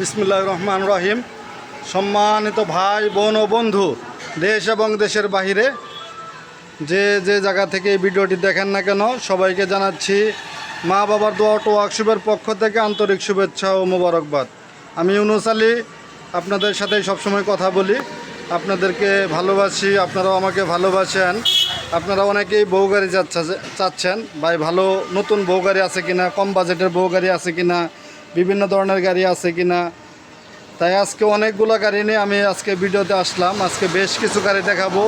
বিসমুল্লাহ রহমান রহিম। সম্মানিত ভাই, বোন ও বন্ধু, দেশ এবং দেশের বাহিরে যে যে জায়গা থেকে এই ভিডিওটি দেখেন না কেন, সবাইকে জানাচ্ছি মা বাবার দোয়া অটো ওয়ার্কশপের পক্ষ থেকে আন্তরিক শুভেচ্ছা ও মোবারকবাদ। আমি ইউনুস আলী, আপনাদের সাথে সবসময় কথা বলি। আপনাদেরকে ভালোবাসি, আপনারাও আমাকে ভালোবাসেন। আপনারা অনেকেই বউ গাড়ি চাচ্ছেন, ভাই ভালো নতুন বউ গাড়ি আছে কিনা, কম বাজেটের বউ গাড়ি আছে কিনা বিভিন্ন ধরনের গাড়ি আছে কিনা। তাই আজকে অনেকগুলো গাড়ি নিয়ে আমি আজকে ভিডিওতে আসলাম। আজকে বেশ কিছু গাড়ি দেখাবো,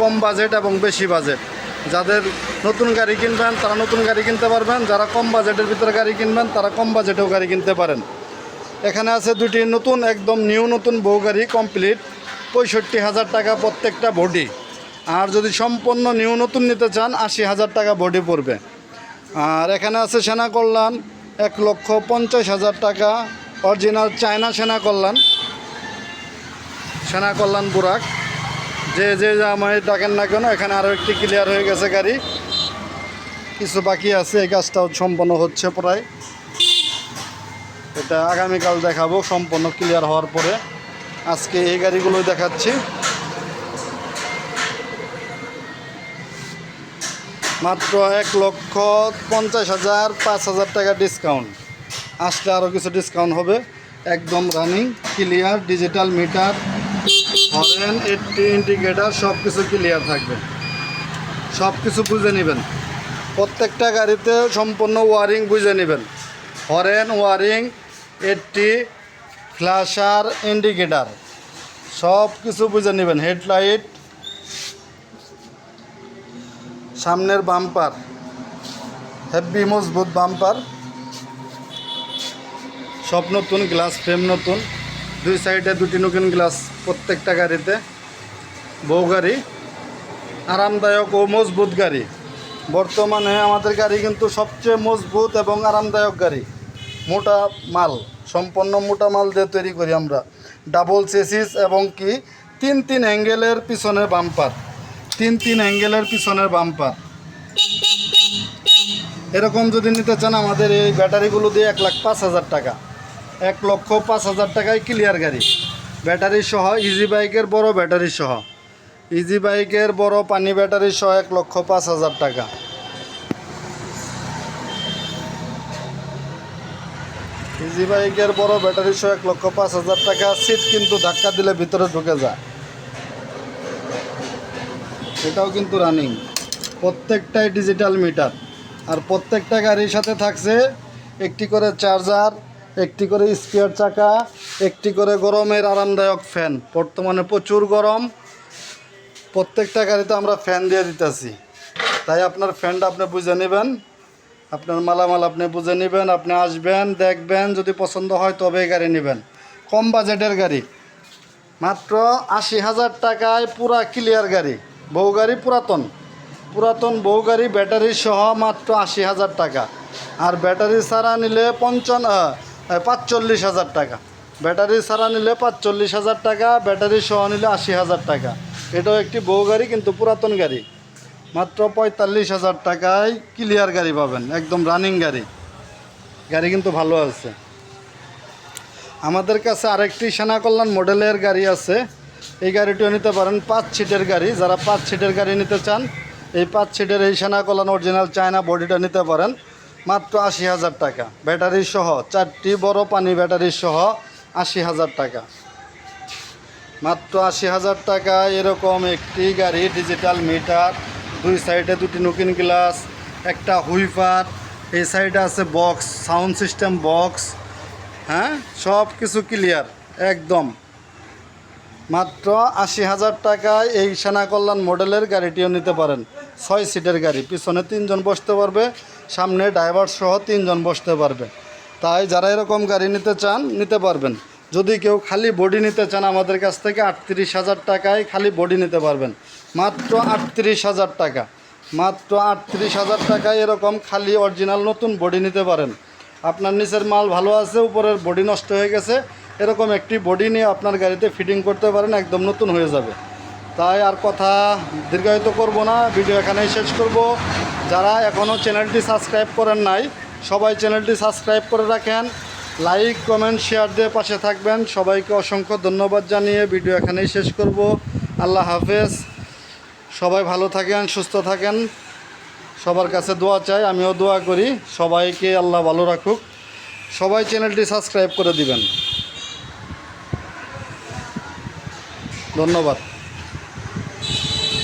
কম বাজেট এবং বেশি বাজেট। যাদের নতুন গাড়ি কিনবেন, তারা নতুন গাড়ি কিনতে পারবেন। যারা কম বাজেটের ভিতরে গাড়ি কিনবেন, তারা কম বাজেটেও গাড়ি কিনতে পারেন। এখানে আছে দুটি নতুন, একদম নিউ নতুন বউ গাড়ি কমপ্লিট। পঁয়ষট্টি হাজার টাকা প্রত্যেকটা বডি। আর যদি সম্পূর্ণ নিউ নতুন নিতে চান, আশি হাজার টাকা বডি পড়বে। আর এখানে আছে সেনা কল্যাণ। এক লক্ষ পঞ্চাশ হাজার টাকা অরিজিনাল চায়না সেনা কল্যাণ সেনা কল্যাণ বুরাক। যে যে আমায় ডাকেন না কেন, এখানে আরও একটি ক্লিয়ার হয়ে গেছে গাড়ি। কিছু বাকি আছে, এই কাজটাও সম্পন্ন হচ্ছে প্রায়। এটা আগামীকাল দেখাবো সম্পূর্ণ ক্লিয়ার হওয়ার পরে। আজকে এই গাড়িগুলোই দেখাচ্ছি। মাত্র এক লক্ষ পঞ্চাশ হাজার পাঁচ হাজার টাকা ডিসকাউন্ট আসলে আরও কিছু ডিসকাউন্ট হবে। একদম running clear digital meter horn eighty indicator সব কিছু ক্লিয়ার থাকবে। সব কিছু বুঝে নেবেন। প্রত্যেকটা গাড়িতে সম্পূর্ণ ওয়ারিং বুঝে নেবেন। Horn wiring eighty flasher indicator সব কিছু বুঝে নেবেন। হেডলাইট সামনের বাম্পার হেভি মজবুত বাম্পার, সব নতুন, গ্লাস ফ্রেম নতুন, দুই সাইডে দুটি নতুন গ্লাস প্রত্যেকটা গাড়িতে বউ গাড়ি, আরামদায়ক ও মজবুত গাড়ি। বর্তমানে আমাদের গাড়ি কিন্তু সবচেয়ে মজবুত এবং আরামদায়ক গাড়ি, মোটা মাল সম্পন্ন মোটা মাল দিয়ে তৈরি করি আমরা। ডাবল চেসিস এবং কি, তিন তিন অ্যাঙ্গেলের পিছনে বাম্পার। তিন তিন অ্যাঙ্গেলের পিছনের বাম্পার। এরকম যদি নিতে চান, আমাদের এই ব্যাটারিগুলো দিয়ে এক লাখ পাঁচ হাজার টাকা। এক লক্ষ পাঁচ হাজার টাকায় ক্লিয়ার গাড়ি। ব্যাটারি সহ ইজি বাইকের বড় ব্যাটারি সহ। ইজি বাইকের বড় পানি ব্যাটারি সহ এক লক্ষ পাঁচ হাজার টাকা। ইজি বাইকের বড় ব্যাটারি সহ এক লক্ষ পাঁচ হাজার টাকা। সিট কিন্তু ধাক্কা দিলে ভিতরে ঢুকে যায়। এটাও কিন্তু রানিং প্রত্যেকটাই ডিজিটাল মিটার আর প্রত্যেকটা গাড়ির সাথে থাকছে একটি করে চার্জার একটি করে স্পিয়ার চাকা, একটি করে গরমের আরামদায়ক ফ্যান বর্তমানে প্রচুর গরম। প্রত্যেকটা গাড়িতে আমরা ফ্যান দিয়ে দিতেছি। তাই আপনার ফ্যানটা আপনি বুঝে নেবেন। আপনার মালামাল আপনি বুঝে নেবেন। আপনি আসবেন, দেখবেন, যদি পছন্দ হয় তবেই গাড়ি নেবেন। কম বাজেটের গাড়ি। মাত্র আশি হাজার টাকায় পুরা ক্লিয়ার গাড়ি। বউ গাড়ি পুরাতন। পুরাতন বউ গাড়ি ব্যাটারি সহ মাত্র আশি হাজার টাকা। আর ব্যাটারি ছাড়া নিলে পঞ্চান্ন পাঁচচল্লিশ হাজার টাকা। ব্যাটারি ছাড়া নিলে পাঁচচল্লিশ হাজার টাকা, ব্যাটারি সহ নিলে আশি হাজার টাকা। এটাও একটি বহু গাড়ি কিন্তু পুরাতন গাড়ি। মাত্র পঁয়তাল্লিশ হাজার টাকায় ক্লিয়ার গাড়ি পাবেন, একদম রানিং গাড়ি। গাড়ি কিন্তু ভালো আছে। আমাদের কাছে আরেকটি সেনা কল্যাণ মডেলের গাড়ি আছে। এই গাড়িটিও নিতে পারেন পাঁচ সিটের গাড়ি। যারা পাঁচ সিটের গাড়ি নিতে চান, এই পাঁচ সিটের এই সেনা অরিজিনাল চায়না বডিটা নিতে পারেন। মাত্র আশি হাজার টাকা। ব্যাটারি সহ, চারটি বড় পানি ব্যাটারি সহ আশি হাজার টাকা। মাত্র আশি হাজার টাকা, এরকম একটি গাড়ি ডিজিটাল মিটার দুই সাইডে দুটি নকিন গ্লাস একটা হুইফার এই সাইডে আছে বক্স সাউন্ড সিস্টেম বক্স হ্যাঁ? সব কিছু ক্লিয়ার একদম। মাত্র আশি হাজার টাকায় এই সেনা কল্যাণ মডেলের গাড়িটিও নিতে পারেন। ছয় সিটের গাড়ি, পিছনে তিনজন বসতে পারবে, সামনে ড্রাইভার সহ তিনজন বসতে পারবে। তাই যারা এরকম গাড়ি নিতে চান, নিতে পারবেন। যদি কেউ খালি বডি নিতে চান, আমাদের কাছ থেকে আটত্রিশ হাজার টাকায় খালি বডি নিতে পারবেন। মাত্র আটত্রিশ হাজার টাকা। মাত্র আটত্রিশ হাজার টাকায় এরকম খালি অরিজিনাল নতুন বডি নিতে পারেন। আপনার নিচের মাল ভালো আছে, উপরের বডি নষ্ট হয়ে গেছে এরকম একটি বডি নিয়ে আপনার গাড়িতে ফিটিং করতে পারেন, একদম নতুন হয়ে যাবে। তাই আর কথা দীর্ঘায়িত করব না ভিডিও এখানেই শেষ করব। যারা এখনও চ্যানেলটি সাবস্ক্রাইব করেন নাই, সবাই চ্যানেলটি সাবস্ক্রাইব করে রাখেন। লাইক কমেন্ট শেয়ার দিয়ে পাশে থাকবেন। সবাইকে অসংখ্য ধন্যবাদ জানিয়ে ভিডিও এখানেই শেষ করব। আল্লাহ হাফেজ। সবাই ভালো থাকেন, সুস্থ থাকেন। সবার কাছে দোয়া চাই, আমিও দোয়া করি। সবাইকে আল্লাহ ভালো রাখুক। সবাই চ্যানেলটি সাবস্ক্রাইব করে দিবেন। ধন্যবাদ।